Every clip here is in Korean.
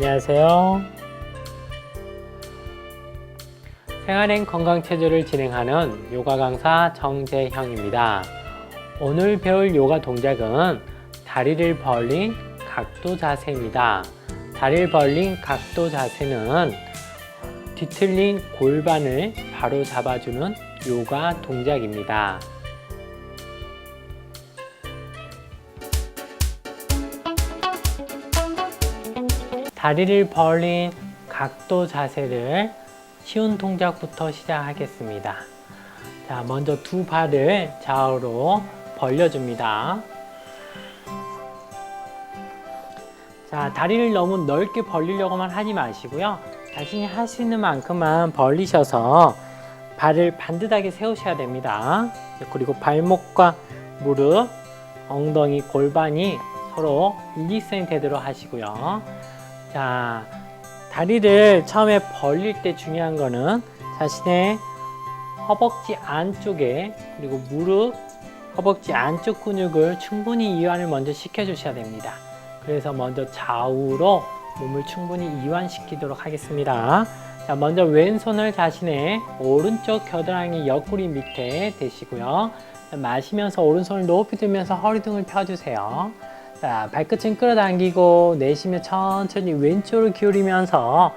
안녕하세요. 생활행 건강체조를 진행하는 요가 강사 정재형입니다. 오늘 배울 요가 동작은 다리를 벌린 각도 자세입니다. 다리를 벌린 각도 자세는 뒤틀린 골반을 바로 잡아주는 요가 동작입니다. 다리를 벌린 각도 자세를 쉬운 동작부터 시작하겠습니다. 자, 먼저 두 발을 좌우로 벌려줍니다. 자, 다리를 너무 넓게 벌리려고만 하지 마시고요. 자신이 할 수 있는 만큼만 벌리셔서 발을 반듯하게 세우셔야 됩니다. 그리고 발목과 무릎, 엉덩이, 골반이 서로 일직선이 되도록 하시고요. 자, 다리를 처음에 벌릴 때 중요한 거는 자신의 허벅지 안쪽에 그리고 무릎, 허벅지 안쪽 근육을 충분히 이완을 먼저 시켜주셔야 됩니다. 그래서 먼저 좌우로 몸을 충분히 이완시키도록 하겠습니다. 자, 먼저 왼손을 자신의 오른쪽 겨드랑이 옆구리 밑에 대시고요. 자, 마시면서 오른손을 높이 들면서 허리 등을 펴주세요. 자, 발끝은 끌어당기고 내쉬며 천천히 왼쪽으로 기울이면서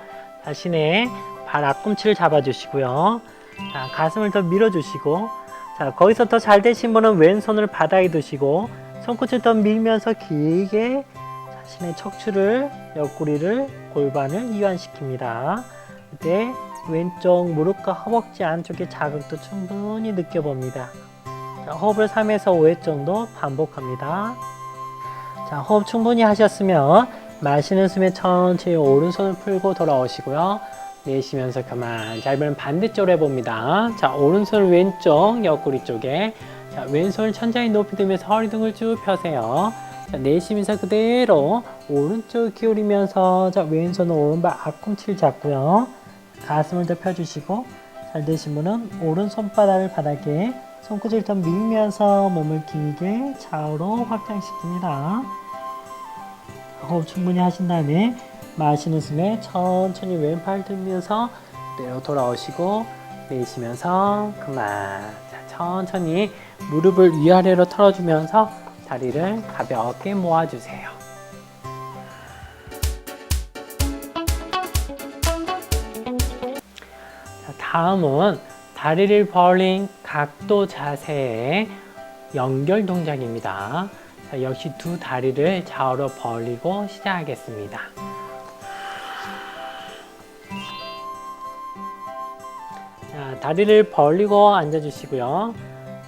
자신의 발 앞꿈치를 잡아주시고요. 자, 가슴을 더 밀어주시고 자, 거기서 더 잘 되신 분은 왼손을 바닥에 두시고 손끝을 더 밀면서 길게 자신의 척추를, 옆구리를, 골반을 이완시킵니다. 그때 왼쪽 무릎과 허벅지 안쪽의 자극도 충분히 느껴봅니다. 자, 호흡을 3에서 5회 정도 반복합니다. 자, 호흡 충분히 하셨으면 마시는 숨에 천천히 오른손을 풀고 돌아오시고요. 내쉬면서 그만. 자, 이번엔 반대쪽으로 해봅니다. 자, 오른손을 왼쪽 옆구리 쪽에. 자, 왼손을 천천히 높이 들면서 허리 등을 쭉 펴세요. 자, 내쉬면서 그대로 오른쪽 기울이면서 자, 왼손은 오른발 앞꿈치를 잡고요. 가슴을 더 펴주시고 잘 되신 분은 오른 손바닥을 바닥에 손끝을 더 밀면서 몸을 길게 좌우로 확장시킵니다. 호흡 충분히 하신 다음에 마시는 숨에 천천히 왼팔 들면서 그대로 돌아오시고 내쉬면서 그만 자, 천천히 무릎을 위아래로 털어주면서 다리를 가볍게 모아주세요. 자, 다음은 다리를 벌린 각도 자세의 연결 동작입니다. 자, 역시 두 다리를 좌우로 벌리고 시작하겠습니다. 자, 다리를 벌리고 앉아주시고요.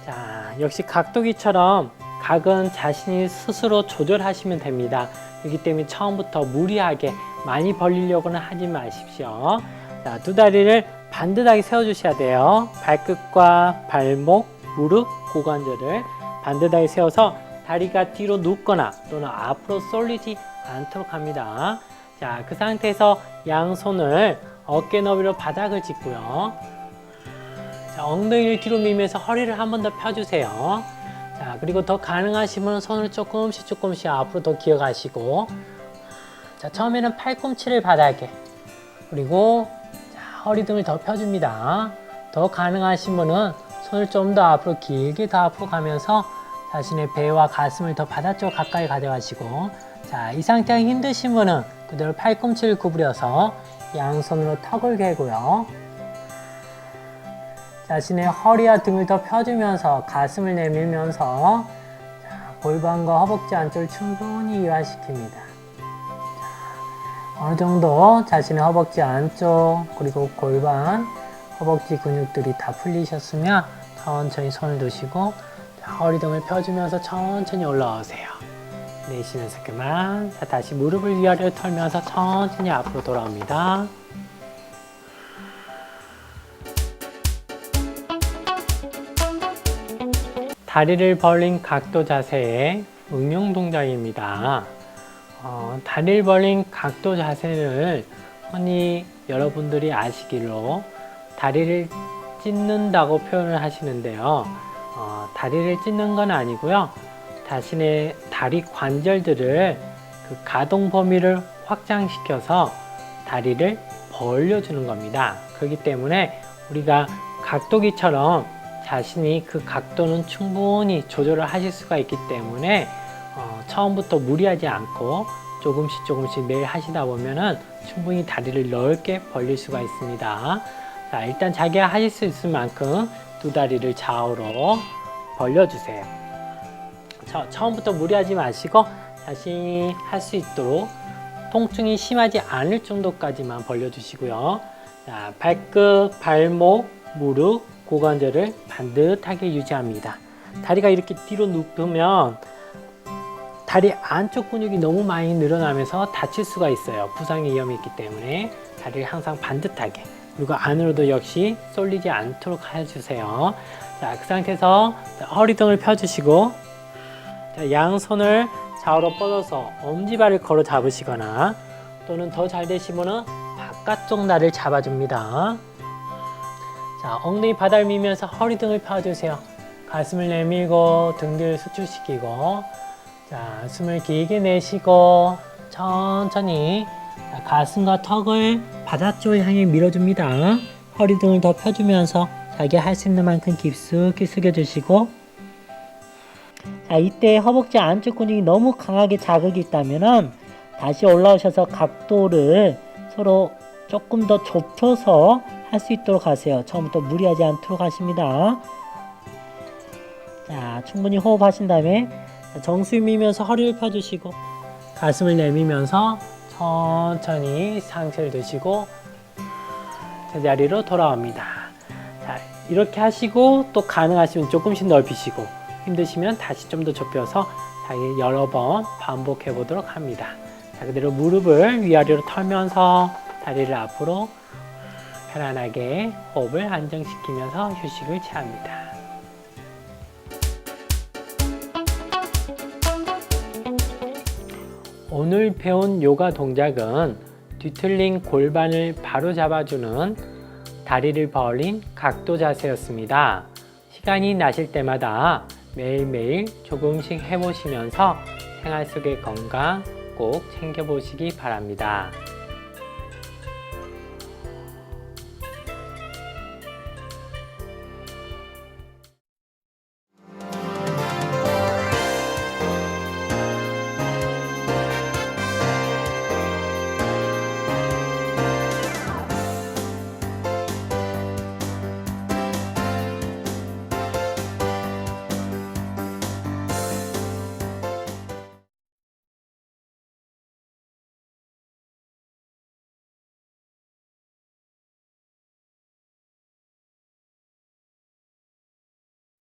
자, 역시 각도기처럼 각은 자신이 스스로 조절하시면 됩니다. 그렇기 때문에 처음부터 무리하게 많이 벌리려고는 하지 마십시오. 자, 두 다리를 반듯하게 세워주셔야 돼요. 발끝과 발목, 무릎, 고관절을 반듯하게 세워서 다리가 뒤로 눕거나 또는 앞으로 쏠리지 않도록 합니다. 자, 그 상태에서 양손을 어깨 너비로 바닥을 짚고요. 자, 엉덩이를 뒤로 밀면서 허리를 한 번 더 펴주세요. 자, 그리고 더 가능하시면 손을 조금씩 조금씩 앞으로 더 기어가시고 자, 처음에는 팔꿈치를 바닥에 그리고 자, 허리 등을 더 펴줍니다. 더 가능하신 분은 손을 좀 더 앞으로 길게 더 앞으로 가면서 자신의 배와 가슴을 더 바닥쪽 가까이 가져가시고 자, 이 상태가 힘드신 분은 그대로 팔꿈치를 구부려서 양손으로 턱을 개고요. 자신의 허리와 등을 더 펴주면서 가슴을 내밀면서 자, 골반과 허벅지 안쪽을 충분히 이완시킵니다. 자, 어느 정도 자신의 허벅지 안쪽 그리고 골반, 허벅지 근육들이 다 풀리셨으면 천천히 손을 두시고 자, 허리 등을 펴주면서 천천히 올라오세요. 내쉬면서 그만. 자, 다시 무릎을 위아래로 털면서 천천히 앞으로 돌아옵니다. 다리를 벌린 각도 자세의 응용 동작입니다. 어, 다리를 벌린 각도 자세를 흔히 여러분들이 아시기로 다리를 찢는다고 표현을 하시는데요. 어, 다리를 찢는 건 아니고요. 자신의 다리 관절들을 그 가동 범위를 확장시켜서 다리를 벌려주는 겁니다. 그렇기 때문에 우리가 각도기처럼 자신이 그 각도는 충분히 조절을 하실 수가 있기 때문에 어, 처음부터 무리하지 않고 조금씩 조금씩 매일 하시다 보면은 충분히 다리를 넓게 벌릴 수가 있습니다. 자, 일단 자기가 하실 수 있을 만큼 두 다리를 좌우로 벌려주세요. 자, 처음부터 무리하지 마시고 자신이 할수 있도록 통증이 심하지 않을 정도까지만 벌려주시고요. 자, 발끝, 발목, 무릎, 고관절을 반듯하게 유지합니다. 다리가 이렇게 뒤로 눕으면 다리 안쪽 근육이 너무 많이 늘어나면서 다칠 수가 있어요. 부상의 위험이 있기 때문에 다리를 항상 반듯하게 그리고 안으로도 역시 쏠리지 않도록 해주세요. 자, 그 상태에서 자, 허리 등을 펴주시고 자, 양손을 좌우로 뻗어서 엄지발을 걸어 잡으시거나 또는 더 잘 되시면은 바깥쪽 날을 잡아줍니다. 자, 엉덩이 바닥을 밀면서 허리 등을 펴주세요. 가슴을 내밀고 등들 수축시키고 자, 숨을 길게 내쉬고 천천히 자, 가슴과 턱을 바닥쪽을 향해 밀어줍니다. 허리 등을 더 펴주면서 자기 할 수 있는 만큼 깊숙이 숙여주시고 자, 이때 허벅지 안쪽 근육이 너무 강하게 자극이 있다면은 다시 올라오셔서 각도를 서로 조금 더 좁혀서 할 수 있도록 하세요. 처음부터 무리하지 않도록 하십니다. 자, 충분히 호흡하신 다음에 정수리 밀면서 허리를 펴주시고 가슴을 내밀면서 천천히 상체를 드시고 제자리로 돌아옵니다. 자, 이렇게 하시고 또 가능하시면 조금씩 넓히시고 힘드시면 다시 좀 더 좁혀서 자기 여러 번 반복해 보도록 합니다. 자, 그대로 무릎을 위아래로 털면서 다리를 앞으로 편안하게 호흡을 안정시키면서 휴식을 취합니다. 오늘 배운 요가 동작은 뒤틀린 골반을 바로 잡아주는 다리를 벌린 각도 자세였습니다. 시간이 나실 때마다 매일매일 조금씩 해보시면서 생활 속의 건강 꼭 챙겨보시기 바랍니다.